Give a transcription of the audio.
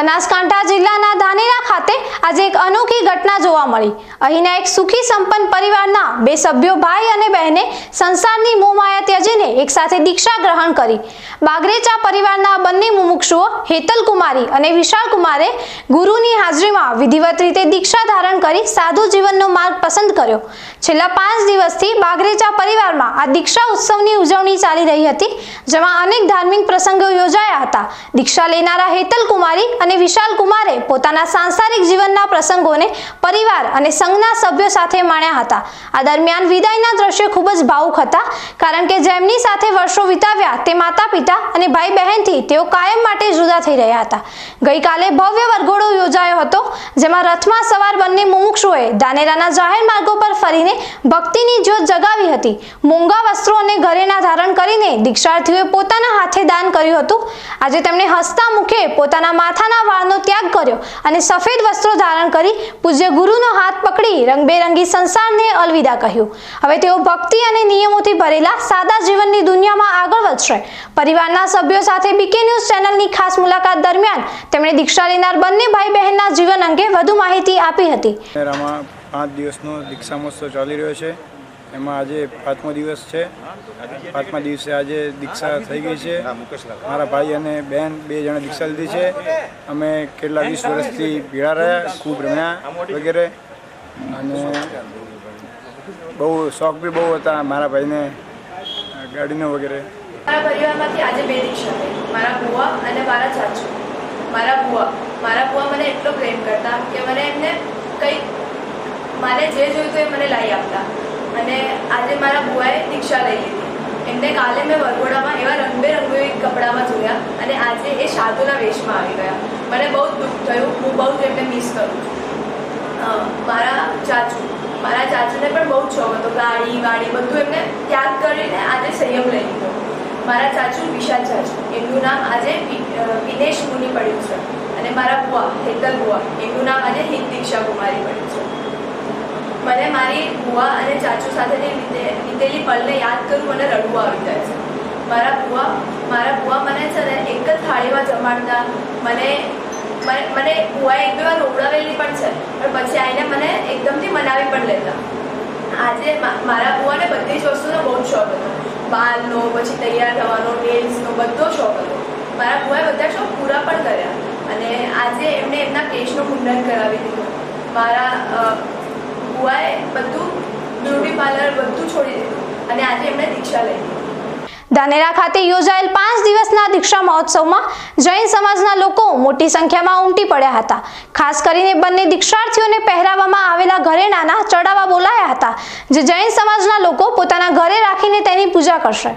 બનાસકાંઠા જિલ્લાના ધાનેરા ખાતે આજે એક અનોખી ઘટના જોવા મળી. અહીંના એક સુખી સંપન્ન પરિવારના બે સભ્યો ભાઈ અને બહેને સંસારની મોહમાયા ત્યજીને એકસાથે દીક્ષા ગ્રહણ કરી. બાગરેચા પરિવારના બંને મુમુક્ષુઓ હેતલ કુમારી અને વિશાળ કુમારે ગુરુની હાજરીમાં વિધિવત રીતે દીક્ષા ધારણ કરી સાધુ જીવનનો માર્ગ પસંદ કર્યો. છેલ્લા પાંચ દિવસથી બાગરેચા પરિવારમાં આ દીક્ષા ઉત્સવની ઉજવણી ચાલી રહી હતી, જેમાં અનેક ધાર્મિક પ્રસંગો યોજાયા હતા. દીક્ષા લેનારા હેતલ કુમારી અને વિશાલ કુમારે પોતાના સાંસારિક જીવનના પ્રસંગોને પરિવાર અને સંઘના સભ્યો સાથે માણ્યા હતા. આ દરમિયાન વિદાયના દ્રશ્યો ખૂબ જ ભાવુક હતા, કારણ કે જેમની સાથે વર્ષો વિતાવ્યા તે માતા પિતા અને ભાઈ બહેનથી તેઓ કાયમ માટે જુદા થઈ રહ્યા હતા. ગઈકાલે ભવ્ય વરઘોડો યોજાયો હતો, જેમાં રથમાં સવાર બંને મુમુક્ષુએ દાનેરાના જાહેર માર્ગો પર ફરીને ભક્તિની જ્યોત જગાવી હતી. મોંઘા વસ્ત્રો અને ઘરેણા ધારણ કરીને દીક્ષાર્થીઓએ પોતાના હાથે દાન કર્યું હતું. આજે તેમણે હસતા મુખે પોતાના માથાના વાળનો ત્યાગ કર્યો અને સફેદ વસ્ત્રો ધારણ કરી પૂજ્ય ગુરુનો હાથ પકડી રંગબેરંગી સંસારને અલવિદા કહ્યું. હવે તેઓ ભક્તિ અને નિયમોથી ભરેલા સાદા જીવનની દુનિયામાં આગળ વધશે. પરિવારના સભ્યો સાથે બીકે ન્યૂઝ ચેનલની ખાસ મુલાકાત દરમિયાન તેમણે દીક્ષા લેનાર બંને ભાઈ બહેનના જીવન અંગે વધુ માહિતી આપી હતી. પાંચ દિવસનો દીક્ષા મહોત્સવ ચાલી રહ્યો છે. એમાં આજે પાંચમો દિવસ છે. પાંચમા દિવસે આજે દીક્ષા થઈ ગઈ છે. મારા ભાઈ અને બહેન બે જણા દીક્ષા લીધી છે. અમે કેટલા વીસ વર્ષથી ભેળા રહ્યા, ખૂબ રમ્યા વગેરે. અને બહુ શોખ બી બહુ હતા મારા ભાઈને ગાડીનો વગેરે. મારા પરિવારમાંથી આજે બે દીક્ષા મારા બુવા અને મારા ચાચુ. મારા બુવા મારા બુવા મને એટલો પ્રેમ કરતા કે મને એમને કંઈક મારે જે જોઈતું એ મને લાવી આપતા. અને આજે મારા બુઆએ દીક્ષા લઈ લીધી. એમને કાલે મેં વરઘોડામાં એવા રંગબેરંગી કપડામાં જોયા અને આજે એ સાધુના વેશમાં આવી ગયા. મને બહુ દુઃખ થયું, હું બહુ જ એમને મિસ કરું છું. મારા ચાચુ, મારા ચાચુને પણ બહુ શોખ હતો. ગાડી, વાડી બધું એમને ત્યાગ કરીને આજે સંયમ લઈ લીધો. મારા ચાચુ વિશાલ ચાચુ, એમનું નામ આજે વિનેશ મુનિ પડ્યું છે. અને મારા બુઆ, હેતલ બુઆ, એમનું નામ આજે હિત દીક્ષા કુમારી પડ્યું છે. મને મારી બુઆ અને ચાચુ સાથેની વીતે- વીતેલી પલને યાદ કરું મને રડવું આવી જાય છે. મારા બુઆ મારા બુઆ મને છે ને એક જ થાળીમાં જમાડતા. મને મને બુઆએ એક બે વાર રોકડાવેલી પણ છે, પણ પછી આવીને મને એકદમથી મનાવી પણ લેતા. આજે મારા બુઆને બધી જ વસ્તુનો બહુ જ શોખ હતો. બાલનો, પછી તૈયાર થવાનો નેલ્સનો બધો શોખ હતો. મારા બુઆએ બધા શોખ પૂરા પણ કર્યા. અને આજે એમણે એમના કેશનું મુંડન કરાવી દીધું. મારા બુઆએ બધું બ્યુટી પાર્લર બધું છોડી દીધું અને આજે એમણે દીક્ષા લઈ. ધાનેરા ખાતે યોજાયેલ પાંચ દિવસના દીક્ષા મહોત્સવમાં જૈન સમાજના લોકો મોટી સંખ્યામાં ઉમટી પડ્યા હતા. ખાસ કરીને બંને દીક્ષાર્થીઓને પહેરાવવામાં આવેલા ઘરેણાના ચડાવવા બોલાયા હતા, જે જૈન સમાજના લોકો પોતાના ઘરે રાખીને તેની પૂજા કરશે.